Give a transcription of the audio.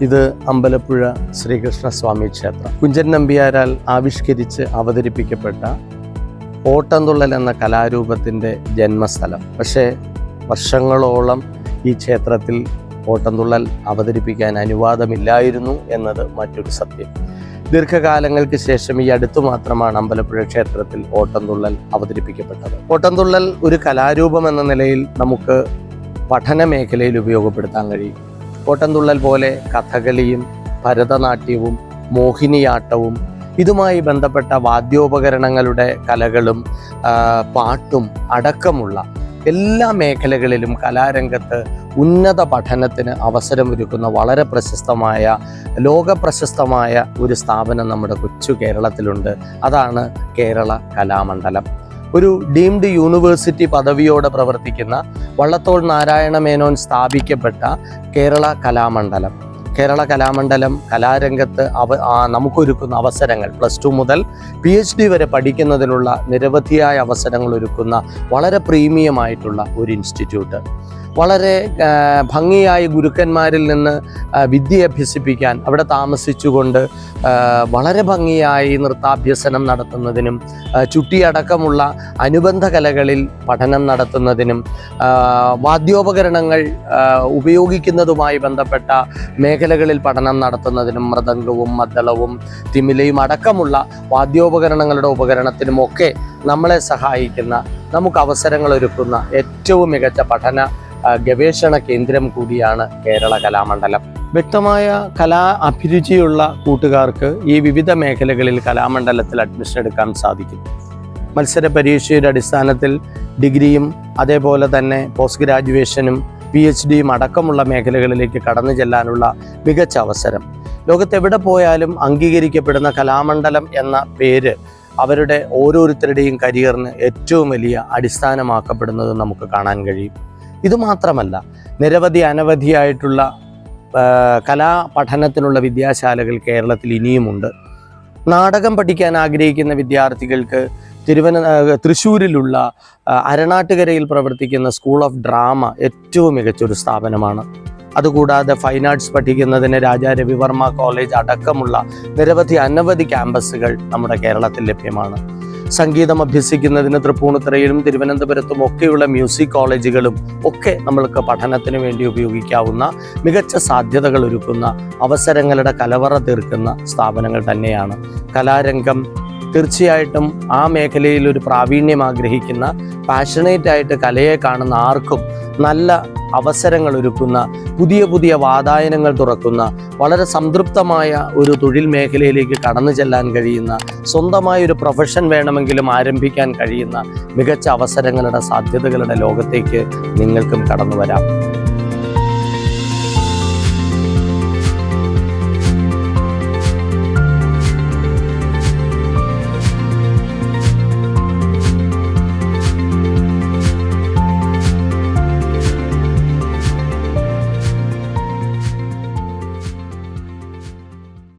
ഇത് അമ്പലപ്പുഴ ശ്രീകൃഷ്ണസ്വാമി ക്ഷേത്രം. കുഞ്ചൻ നമ്പ്യാരാൽ ആവിഷ്കരിച്ച് അവതരിപ്പിക്കപ്പെട്ട ഓട്ടംതുള്ളൽ എന്ന കലാരൂപത്തിന്റെ ജന്മസ്ഥലം. പക്ഷേ വർഷങ്ങളോളം ഈ ക്ഷേത്രത്തിൽ ഓട്ടംതുള്ളൽ അവതരിപ്പിക്കാൻ അനുവാദമില്ലായിരുന്നു എന്നത് മറ്റൊരു സത്യം. ദീർഘകാലങ്ങൾക്ക് ശേഷം ഈ അടുത്തു മാത്രമാണ് അമ്പലപ്പുഴ ക്ഷേത്രത്തിൽ ഓട്ടംതുള്ളൽ അവതരിപ്പിക്കപ്പെട്ടത്. ഓട്ടംതുള്ളൽ ഒരു കലാരൂപം എന്ന നിലയിൽ നമുക്ക് പഠന മേഖലയിൽ ഉപയോഗപ്പെടുത്താൻ കഴിയും. ഓട്ടംതുള്ളൽ പോലെ കഥകളിയും ഭരതനാട്യവും മോഹിനിയാട്ടവും ഇതുമായി ബന്ധപ്പെട്ട വാദ്യോപകരണങ്ങളുടെ കലകളും പാട്ടും അടക്കമുള്ള എല്ലാ മേഖലകളിലും കലാരംഗത്ത് ഉന്നത പഠനത്തിന് അവസരമൊരുക്കുന്ന വളരെ പ്രശസ്തമായ ലോകപ്രശസ്തമായ ഒരു സ്ഥാപനം നമ്മുടെ കൊച്ചു കേരളത്തിലുണ്ട്. അതാണ് കേരള കലാമണ്ഡലം. ഒരു ഡീംഡ് യൂണിവേഴ്സിറ്റി പദവിയോടെ പ്രവർത്തിക്കുന്ന വള്ളത്തോൾ നാരായണ മേനോൻ സ്ഥാപിക്കപ്പെട്ട കേരള കലാമണ്ഡലം. കേരള കലാമണ്ഡലം കലാരംഗത്ത് അവ നമുക്കൊരുക്കുന്ന അവസരങ്ങൾ. പ്ലസ് ടു മുതൽ പി എച്ച് ഡി വരെ പഠിക്കുന്നതിനുള്ള നിരവധിയായ അവസരങ്ങൾ ഒരുക്കുന്ന വളരെ പ്രീമിയമായിട്ടുള്ള ഒരു ഇൻസ്റ്റിറ്റ്യൂട്ട്. വളരെ ഭംഗിയായി ഗുരുക്കന്മാരിൽ നിന്ന് വിദ്യ അഭ്യസിപ്പിക്കാൻ അവിടെ താമസിച്ചുകൊണ്ട് വളരെ ഭംഗിയായി നൃത്താഭ്യസനം നടത്തുന്നതിനും ചുട്ടിയടക്കമുള്ള അനുബന്ധ കലകളിൽ പഠനം നടത്തുന്നതിനും വാദ്യോപകരണങ്ങൾ ഉപയോഗിക്കുന്നതുമായി ബന്ധപ്പെട്ട മേഖലകളിൽ പഠനം നടത്തുന്നതിനും മൃദംഗവും മദ്ദളവും തിമിലയും അടക്കമുള്ള വാദ്യോപകരണങ്ങളുടെ ഉപകരണത്തിനുമൊക്കെ നമ്മളെ സഹായിക്കുന്ന നമുക്ക് അവസരങ്ങൾ ഒരുക്കുന്ന ഏറ്റവും മികച്ച പഠന ഗവേഷണ കേന്ദ്രം കൂടിയാണ് കേരള കലാമണ്ഡലം. വ്യക്തമായ കലാ അഭിരുചിയുള്ള കൂട്ടുകാർക്ക് ഈ വിവിധ മേഖലകളിൽ കലാമണ്ഡലത്തിൽ അഡ്മിഷൻ എടുക്കാൻ സാധിക്കും. മത്സര പരീക്ഷയുടെ അടിസ്ഥാനത്തിൽ ഡിഗ്രിയും അതേപോലെ തന്നെ പോസ്റ്റ് ഗ്രാജുവേഷനും പി എച്ച് ഡിയും അടക്കമുള്ള മേഖലകളിലേക്ക് കടന്നു ചെല്ലാനുള്ള മികച്ച അവസരം. ലോകത്തെവിടെ പോയാലും അംഗീകരിക്കപ്പെടുന്ന കലാമണ്ഡലം എന്ന പേര് അവരുടെ ഓരോരുത്തരുടെയും കരിയറിന് ഏറ്റവും വലിയ അടിസ്ഥാനമാക്കപ്പെടുന്നത് നമുക്ക് കാണാൻ കഴിയും. ഇതുമാത്രമല്ല നിരവധി അനവധിയായിട്ടുള്ള കലാ പഠനത്തിനുള്ള വിദ്യാശാലകൾ കേരളത്തിൽ ഇനിയുമുണ്ട്. നാടകം പഠിക്കാൻ ആഗ്രഹിക്കുന്ന വിദ്യാർത്ഥികൾക്ക് തിരുവന തൃശ്ശൂരിലുള്ള അരണാട്ടുകരയിൽ പ്രവർത്തിക്കുന്ന സ്കൂൾ ഓഫ് ഡ്രാമ ഏറ്റവും മികച്ചൊരു സ്ഥാപനമാണ്. അതുകൂടാതെ ഫൈൻ ആർട്സ് പഠിക്കുന്നതിന് രാജാ രവിവർമ്മ കോളേജ് അടക്കമുള്ള നിരവധി അനവധി ക്യാമ്പസുകൾ നമ്മുടെ കേരളത്തിൽ ലഭ്യമാണ്. സംഗീതം അഭ്യസിക്കുന്നതിന് തൃപ്പൂണിത്തുറയിലും തിരുവനന്തപുരത്തും ഒക്കെയുള്ള മ്യൂസിക് കോളേജുകളും ഒക്കെ നമ്മൾക്ക് പഠനത്തിന് വേണ്ടി ഉപയോഗിക്കാവുന്ന മികച്ച സാധ്യതകൾ ഒരുക്കുന്ന അവസരങ്ങളുടെ കലവറ തീർക്കുന്ന സ്ഥാപനങ്ങൾ തന്നെയാണ്. കലാരംഗം തീർച്ചയായിട്ടും ആ മേഖലയിൽ ഒരു പ്രാവീണ്യം ആഗ്രഹിക്കുന്ന പാഷനേറ്റ് ആയിട്ട് കലയെ കാണുന്ന ആർക്കും നല്ല അവസരങ്ങൾ ഒരുക്കുന്ന പുതിയ പുതിയ വാതായനങ്ങൾ തുറക്കുന്ന വളരെ സംതൃപ്തമായ ഒരു തൊഴിൽ മേഖലയിലേക്ക് കടന്നു ചെല്ലാൻ കഴിയുന്ന സ്വന്തമായ ഒരു പ്രൊഫഷൻ വേണമെങ്കിലും ആരംഭിക്കാൻ കഴിയുന്ന മികച്ച അവസരങ്ങളുടെ സാധ്യതകളുടെ ലോകത്തേക്ക് നിങ്ങൾക്കും കടന്നു വരാം.